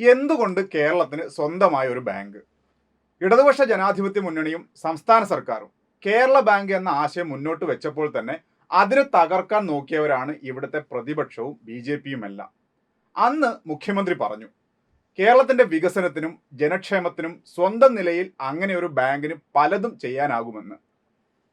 എന്തുകൊണ്ട് കേരളത്തിന് സ്വന്തമായ ഒരു ബാങ്ക്? ഇടതുപക്ഷ ജനാധിപത്യ മുന്നണിയും സംസ്ഥാന സർക്കാരും കേരള ബാങ്ക് എന്ന ആശയം മുന്നോട്ട് വെച്ചപ്പോൾ തന്നെ അതിനെ തകർക്കാൻ നോക്കിയവരാണ് ഇവിടുത്തെ പ്രതിപക്ഷവും ബി ജെ പിയുമെല്ലാം. അന്ന് മുഖ്യമന്ത്രി പറഞ്ഞു കേരളത്തിന്റെ വികസനത്തിനും ജനക്ഷേമത്തിനും സ്വന്തം നിലയിൽ അങ്ങനെ ഒരു ബാങ്കിന് പലതും ചെയ്യാനാകുമെന്ന്.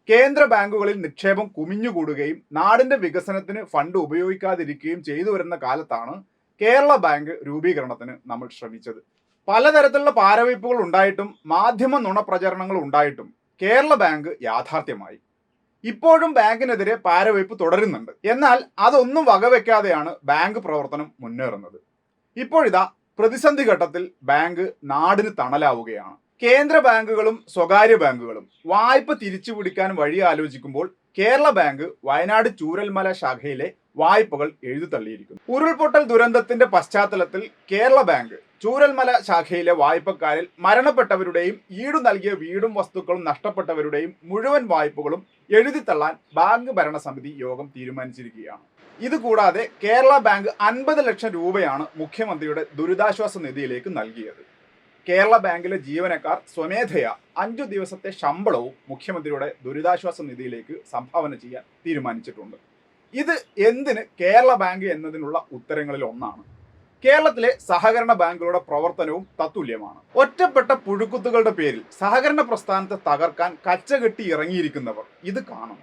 കേന്ദ്ര ബാങ്കുകളിൽ നിക്ഷേപം കുമിഞ്ഞുകൂടുകയും നാടിന്റെ വികസനത്തിന് ഫണ്ട് ഉപയോഗിക്കാതിരിക്കുകയും ചെയ്തു വരുന്ന കാലത്താണ് കേരള ബാങ്ക് രൂപീകരണത്തിന് നമ്മൾ ശ്രമിച്ചത്. പലതരത്തിലുള്ള പാരവയ്പ്പുകൾ ഉണ്ടായിട്ടും മാധ്യമ നുണപ്രചരണങ്ങൾ ഉണ്ടായിട്ടും കേരള ബാങ്ക് യാഥാർത്ഥ്യമായി. ഇപ്പോഴും ബാങ്കിനെതിരെ പാരവയ്പ് തുടരുന്നുണ്ട്. എന്നാൽ അതൊന്നും വകവെക്കാതെയാണ് ബാങ്ക് പ്രവർത്തനം മുന്നേറുന്നത്. ഇപ്പോഴിതാ പ്രതിസന്ധി ഘട്ടത്തിൽ ബാങ്ക് നാടിന് തണലാവുകയാണ്. കേന്ദ്ര ബാങ്കുകളും സ്വകാര്യ ബാങ്കുകളും വായ്പ തിരിച്ചുപിടിക്കാൻ വഴി ആലോചിക്കുമ്പോൾ കേരള ബാങ്ക് വയനാട് ചൂരൽമല ശാഖയിലെ വായ്പകൾ എഴുതി തള്ളിയിരിക്കുന്നു. ഉരുൾപൊട്ടൽ ദുരന്തത്തിന്റെ പശ്ചാത്തലത്തിൽ കേരള ബാങ്ക് ചൂരൽമല ശാഖയിലെ വായ്പക്കാരിൽ മരണപ്പെട്ടവരുടെയും ഈടു നൽകിയ വീടും വസ്തുക്കളും നഷ്ടപ്പെട്ടവരുടെയും മുഴുവൻ വായ്പകളും എഴുതി തള്ളാൻ ബാങ്ക് ഭരണസമിതി യോഗം തീരുമാനിച്ചിരിക്കുകയാണ്. ഇതുകൂടാതെ കേരള ബാങ്ക് അൻപത് ലക്ഷം രൂപയാണ് മുഖ്യമന്ത്രിയുടെ ദുരിതാശ്വാസ നിധിയിലേക്ക് നൽകിയത്. കേരള ബാങ്കിലെ ജീവനക്കാർ സ്വമേധയാ അഞ്ചു ദിവസത്തെ ശമ്പളവും മുഖ്യമന്ത്രിയുടെ ദുരിതാശ്വാസ നിധിയിലേക്ക് സംഭാവന ചെയ്യാൻ തീരുമാനിച്ചിട്ടുണ്ട്. ഇത് എന്തിന് കേരള ബാങ്ക് എന്നതിനുള്ള ഉത്തരങ്ങളിൽ ഒന്നാണ്. കേരളത്തിലെ സഹകരണ ബാങ്കുകളുടെ പ്രവർത്തനവും തത്തുല്യമാണ്. ഒറ്റപ്പെട്ട പുഴുക്കുത്തുകളുടെ പേരിൽ സഹകരണ പ്രസ്ഥാനത്തെ തകർക്കാൻ കച്ചകെട്ടി ഇറങ്ങിയിരിക്കുന്നവർ ഇത് കാണണം